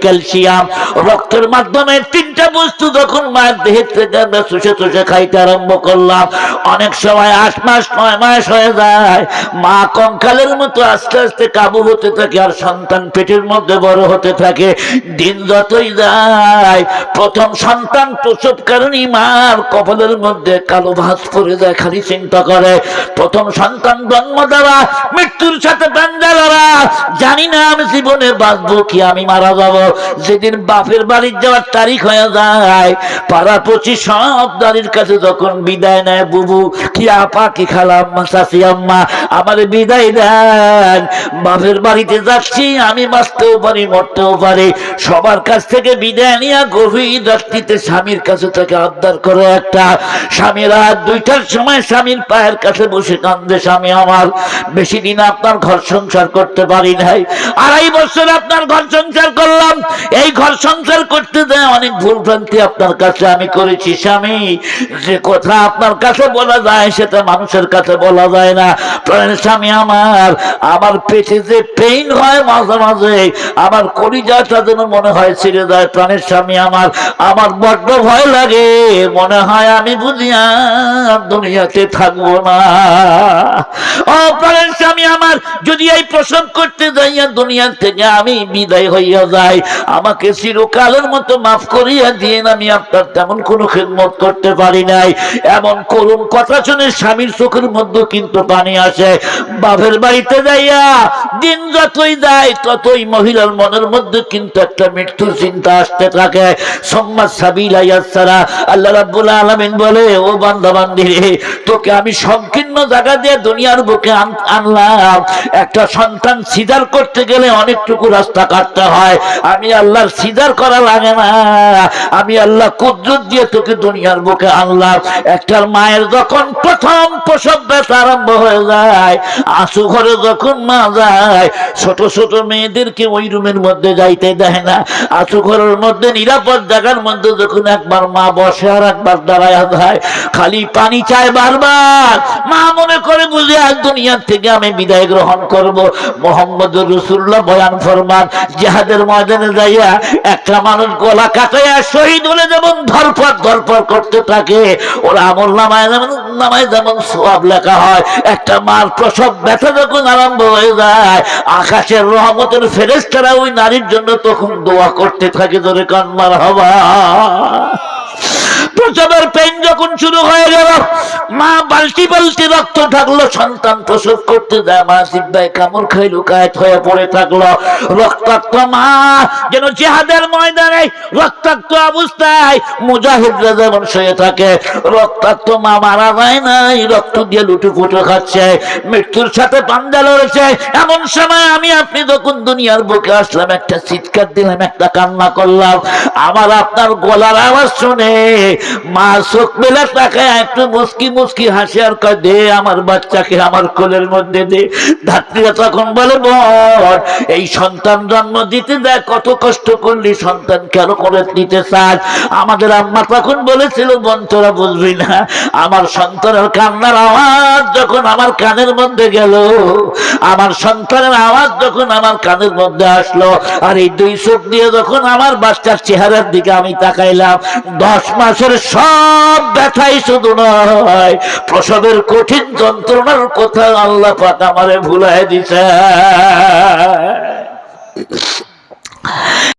Calcium রক্তের মাধ্যমে তিনটা বস্তু যখন মায়ের দেহের থেকে আমরা শুষে শুষে খাইতে আরম্ভ করলাম, অনেক সময় আট মাস, নয় মাস হয়ে যায়। মা কঙ্কালের মতো আস্তে আস্তে কাবু হতে থাকে আর সন্তান পেটের মধ্যে বড় হতে থাকে, দিন যতই যায়, প্রথম সন্তান প্রসব কারণে মার কপালের মধ্যে কালো ভাস পড়ে যায়, খালি চিন্তা করে। প্রথম সন্তান জন্ম দেওয়া, মৃত্যুর সাথে পাঞ্জা জানি না আমি জীবনে বাঁচবো কি, আমি মারা যাব। যেদিন বাপের বাড়ির যাওয়ার তারিখ হয়ে যায়, পাড়া পচি সব দাঁড়ির কাছে যখন বিদায় নেয়, বুবু, কি আপা, কি খালা, আম্মা, চাচি, আম্মা, আমার বিদায় দেন। বাপের বাড়িতে যাচ্ছি, আমি বাঁচতেও পারি মরতেও পারি। সবার কাছ থেকে বিদায় নিয়ে গভীর রাত্রিতে স্বামীর কাছে থেকে আবদার করে একটা। স্বামীর রাত দুইটার সময় স্বামীর পায়ের কাছে বসে কান্দে, স্বামী আমার, বেশি দিন আপনার ঘর সংসার করতে পারি নাই। আড়াই বছর আপনার ঘর সংসার করলাম। এই ঘর সংসার করতে দেয় অনেক ভুল ভ্রান্তি আপনার কাছে আমি করেছি, স্বামী। যে কথা আপনার কাছে বলা যায়, সেটা মানুষের কাছে বলা যায় না। স্বামী আমার আমার পেটে যে পেইন হয় মাঝে মাঝে, আমার কলিজাটা যেন মনে হয় ছিঁড়ে যায়, প্রাণের স্বামী আমার আমার বড্ড ভয় লাগে। মনে হয় আমি বুঝি আর দুনিয়াতে থাকব না। ও, প্রাণের স্বামী আমার, যদি এই প্রসব করতে যাইয়া দুনিয়া থেকে আমি বিদায় হইয়া যাই, আমাকে চিরকালের মতো মাফ করিয়া দিয়ে আমি আপনার তেমন কোনো খেদমত করতে পারি নাই। এমন করুণ কথা শুনে স্বামীর চোখের মধ্যে কিন্তু পানি আসে। বাপের বাড়িতে যাইয়া দিন যতই যায়, ততই মহিলার মনের মধ্যে কিন্তু একটা মৃত্যুর চিন্তা আসতে থাকে। সম্মাদ সাবিলা ইয়াসারা আল্লাহ রাব্বুল আলামিন বলে, ও বান্দা বান্দিরে তোকে আমি সংকীর্ণ জায়গা দিয়ে দুনিয়ার বুকে আনলাম। একটা সন্তান সিজার করতে গেলে অনেকটুকু রাস্তা কাটতে হয়। আমি আল্লাহর সিজার করা লাগে না। আমি আল্লাহ কুদরত দিয়ে তোকে দুনিয়ার বুকে আনলাম। একটার মায়ের যখন প্রথম প্রসব ব্যথা আরম্ভ হয়ে যায় আঁসু ঘরে যখন মা যায়, ছোট ছোট মেয়েদেরকে ওই রুমের মধ্যে যাইতে দেয় না। আঁসু ঘরের মধ্যে নিরাপদ জায়গার মধ্যে যখন একবার মা বসে আর একবার দাঁড়ায় যায়, খালি পানি চায় বারবার। মা মনে করে, বুঝে আজ দুনিয়ার থেকে আমি বিদায় গ্রহণ করব। মোহাম্মদ রসুল্লাহ বয়ান ফরমান, জেহাদের ময়দানে যাইয়া একটা মানুষ গলা কাটাইয়া শহীদ হলে যেমন ধরপর ধরপর করতে থাকে, ওরা আমল নামায় যেমন নামায় যেমন সব লেখা হয়। একটা মার প্রসব ব্যথা যখন আরম্ভ হয়ে যায়, আকাশের রহমতের ফেরেস্তারা ওই নারীর জন্য তখন দোয়া করতে থাকে ধরে কান্নার হবা প্রসবের পেন যখন শুরু হয়ে গেল, মা বালতি বালতি রক্ত থাকল সন্তান প্রসব করতে যায়, মা সিদ্ধায় কামড় খাইলো কায়েত হয়ে পড়ে থাকল। রক্তাক্ত মা যেন জেহাদের ময়দানে, রক্তাক্ত অবস্থায় মুজাহিদরা যেমন শুয়ে থাকে, রক্তাক্ত মা মারা যায় নাই, রক্ত দিয়ে লুটু ফুটু খাচ্ছে, মৃত্যুর সাথে পাঞ্জা লড়েছে। এমন সময় আমি, আপনি যখন দুনিয়ার বুকে আসলাম, একটা চিৎকার দিলাম, একটা কান্না করলাম, আমার আপনার গলার আওয়াজ শুনে মা চোখ মেলে তাকায়, একটু মুসকি মুসকি হাসি আর কয়, দে আমার বাচ্চাকে আমার কোলের মধ্যে দে। ধাত্রীরা তখন বলে, বল, এই সন্তান জন্ম দিতে দেয় কত কষ্ট করলি, সন্তান কেন করে দিতে চাস? আমাদের আম্মা তখন বলেছিল, বোন, তোরা বুঝবি না, আমার সন্তানের কান্নার আওয়াজ যখন আমার কানের মধ্যে গেল, আমার সন্তানের আওয়াজ যখন আমার কানের মধ্যে আসলো, আর এই দুই চোখ দিয়ে যখন আমার বাচ্চার চেহারার দিকে আমি তাকাইলাম, দশ মাসের সব ব্যথাই শুধু নয় প্রসবের কঠিন যন্ত্রণার কথা আল্লাহ পাক আমারে ভুলাই দিছে